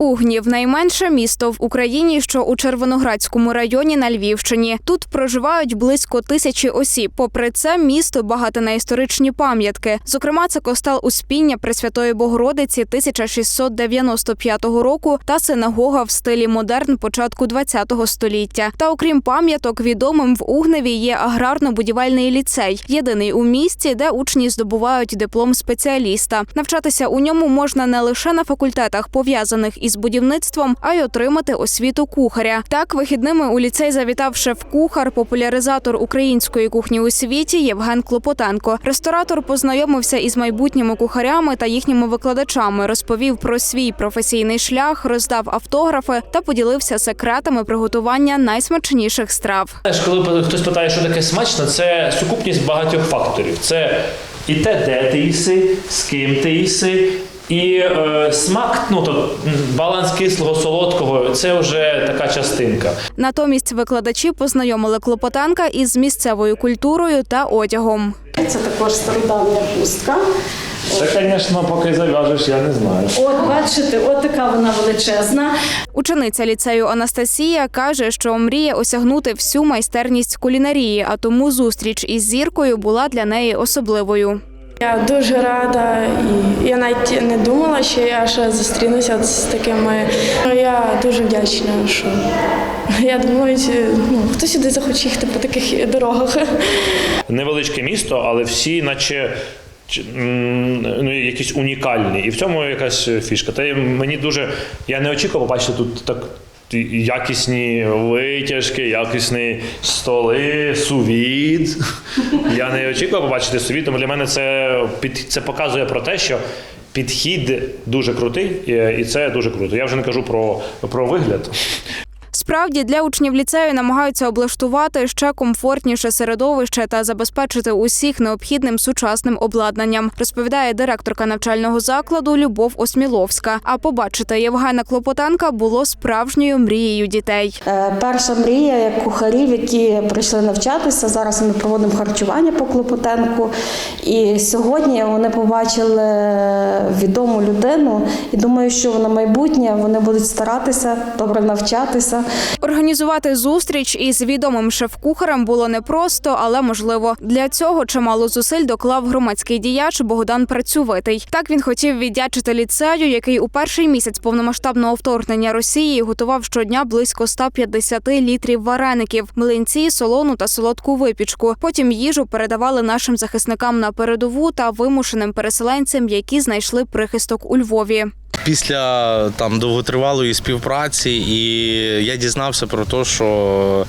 Угнів найменше місто в Україні, що у Червоноградському районі на Львівщині. Тут проживають близько тисячі осіб. Попри це, місто багате на історичні пам'ятки. Зокрема, це костел Успіння Пресвятої Богородиці 1695 року та синагога в стилі модерн початку ХХ століття. Та окрім пам'яток, відомим в Угневі є аграрно-будівельний ліцей, єдиний у місті, де учні здобувають диплом спеціаліста. Навчатися у ньому можна не лише на факультетах, пов'язаних із будівництвом, а й отримати освіту кухаря. Так, вихідними у ліцей завітав шеф-кухар, популяризатор української кухні у світі Євген Клопотенко. Ресторатор познайомився із майбутніми кухарями та їхніми викладачами, розповів про свій професійний шлях, роздав автографи та поділився секретами приготування найсмачніших страв. Коли хтось питає, що таке смачно, це сукупність багатьох факторів. Це і те, де ти їси, з ким ти їси, і е, смак, ну то баланс кислого, солодкого це вже така частинка. Натомість викладачі познайомили Клопотенка із місцевою культурою та одягом. Це також стародавня хустка. Це, звісно, поки зав'яжеш, я не знаю. От бачите, от така вона величезна. Учениця ліцею Анастасія каже, що мріє осягнути всю майстерність кулінарії, а тому зустріч із зіркою була для неї особливою. Я дуже рада, і я навіть не думала, що я ще зустрінуся з такими. Ну, Я дуже вдячна, що я думаю, ну, хто сюди захоче їхати по таких дорогах. Невеличке місто, але всі, наче. Ну, якісь унікальні, і в цьому якась фішка. Та мені дуже. Я не очікував побачити тут так якісні витяжки, якісні столи, сувід. Я не очікував побачити сувід, тому для мене це це показує про те, що підхід дуже крутий, і це дуже круто. Я вже не кажу про, про вигляд. Справді для учнів ліцею намагаються облаштувати ще комфортніше середовище та забезпечити усіх необхідним сучасним обладнанням, розповідає директорка навчального закладу Любов Осміловська. А побачити Євгена Клопотенка було справжньою мрією дітей. Е, Перша мрія як кухарів, які прийшли навчатися. Зараз ми проводимо харчування по Клопотенку. І сьогодні вони побачили відому людину. І думаю, що на майбутнє вони будуть старатися добре навчатися. Організувати зустріч із відомим шеф-кухарем було непросто, але можливо. Для цього чимало зусиль доклав громадський діяч Богдан Працювитий. Так він хотів віддячити ліцею, який у перший місяць повномасштабного вторгнення Росії готував щодня близько 150 літрів вареників, млинці, солону та солодку випічку. Потім їжу передавали нашим захисникам на передову та вимушеним переселенцям, які знайшли прихисток у Львові. Після там довготривалої співпраці, і я дізнався про те, що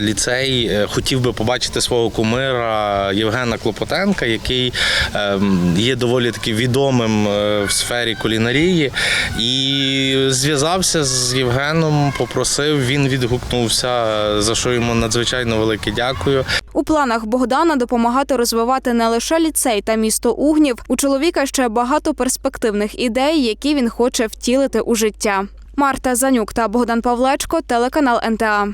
ліцей е, хотів би побачити свого кумира Євгена Клопотенка, який ем, є доволі таки відомим е, в сфері кулінарії. І зв'язався з Євгеном, попросив, він відгукнувся, за що йому надзвичайно велике дякую. У планах Богдана допомагати розвивати не лише ліцей та місто Угнів. У чоловіка ще багато перспективних ідей, які він хоче втілити у життя. Марта Занюк та Богдан Павлечко, телеканал НТА.